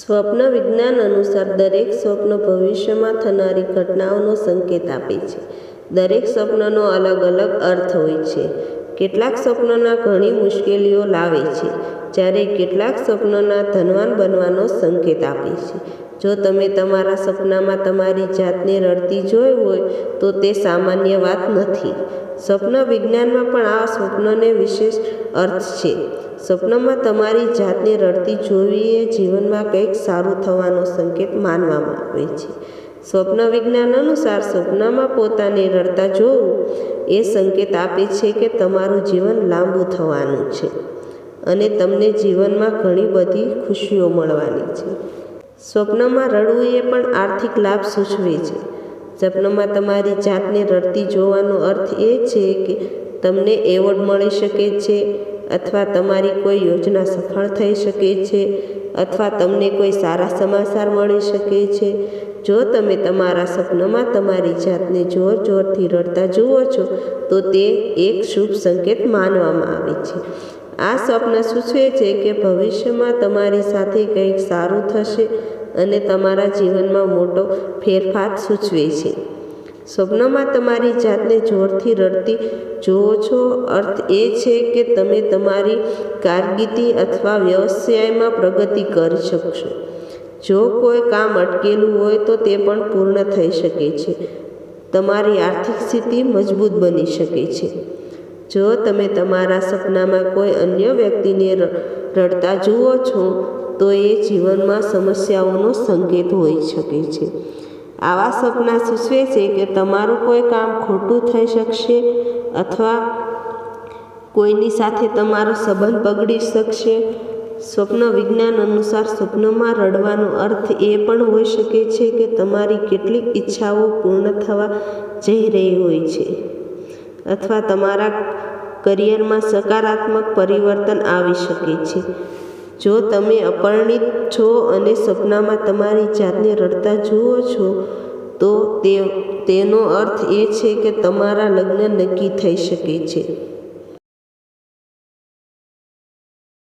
સ્વપ્ન વિજ્ઞાન અનુસાર દરેક સ્વપ્ન ભવિષ્યમાં થનારી ઘટનાઓનો સંકેત આપે છે. દરેક સ્વપ્નનો અલગ અલગ અર્થ હોય છે. કેટલાક સ્વપ્નોના ઘણી મુશ્કેલીઓ લાવે છે, જ્યારે કેટલાક સ્વપ્નોના ધનવાન બનવાનો સંકેત આપે છે. જો તમે તમારા સપનામાં તમારી જાતને રડતી જોઈ હોય, તો તે સામાન્ય વાત નથી. સ્વપ્ન વિજ્ઞાનમાં પણ આ સ્વપ્નને વિશેષ અર્થ છે. સ્વપ્નમાં તમારી જાતને રડતી જોવી એ જીવનમાં કંઈક સારું થવાનો સંકેત માનવામાં આવે છે. સ્વપ્ન વિજ્ઞાન અનુસાર સ્વપ્નમાં પોતાને રડતા જોવું એ સંકેત આપે છે કે તમારું જીવન લાંબુ થવાનું છે અને તમને જીવનમાં ઘણી બધી ખુશીઓ મળવાની છે. સ્વપ્નમાં રડવું એ પણ આર્થિક લાભ સૂચવે છે. સ્વપ્નમાં તમારી જાતને રડતી જોવાનો અર્થ એ છે કે તમને એવોર્ડ મળી શકે છે અથવા તમારી કોઈ યોજના સફળ થઈ શકે છે અથવા તમને કોઈ સારા સમાચાર મળી શકે છે જો તમે તમારા સપનામાં તમારી જાતને જોર જોરથી રડતા જુઓ છો, તો તે એક શુભ સંકેત માનવામાં આવે છે. આ સ્વપ્ન સૂચવે છે કે ભવિષ્યમાં તમારી સાથે કંઈક સારું થશે અને તમારા જીવનમાં મોટો ફેરફાર સૂચવે છે. સ્વપ્નમાં તમારી જાતને જોરથી રડતી જુઓ છો, અર્થ એ છે કે તમે તમારી કારકિર્દી અથવા વ્યવસાયમાં પ્રગતિ કરી શકશો. જો કોઈ કામ અટકેલું હોય તો તે પણ પૂર્ણ થઈ શકે છે. તમારી આર્થિક સ્થિતિ મજબૂત બની શકે છે. જો તમે તમારા સપનામાં કોઈ અન્ય વ્યક્તિને રડતા જુઓ છો, તો એ જીવનમાં સમસ્યાઓનો સંકેત હોઈ શકે છે. આવા સપના સૂચવે છે કે તમારું કોઈ કામ ખોટું થઈ શકશે અથવા કોઈની સાથે તમારો સંબંધ બગડી શકશે. સ્વપ્ન વિજ્ઞાન અનુસાર સ્વપ્નમાં રડવાનો અર્થ એ પણ હોઈ શકે છે કે તમારી કેટલીક ઈચ્છાઓ પૂર્ણ થવા જઈ રહી હોય છે અથવા તમારા કરિયરમાં સકારાત્મક પરિવર્તન આવી શકે છે. જો તમે અપરિણિત છો અને સપનામાં તમારી જાતને રડતા જુઓ છો, તો તે, તેનો અર્થ એ છે કે તમારા લગ્ન નક્કી થઈ શકે છે.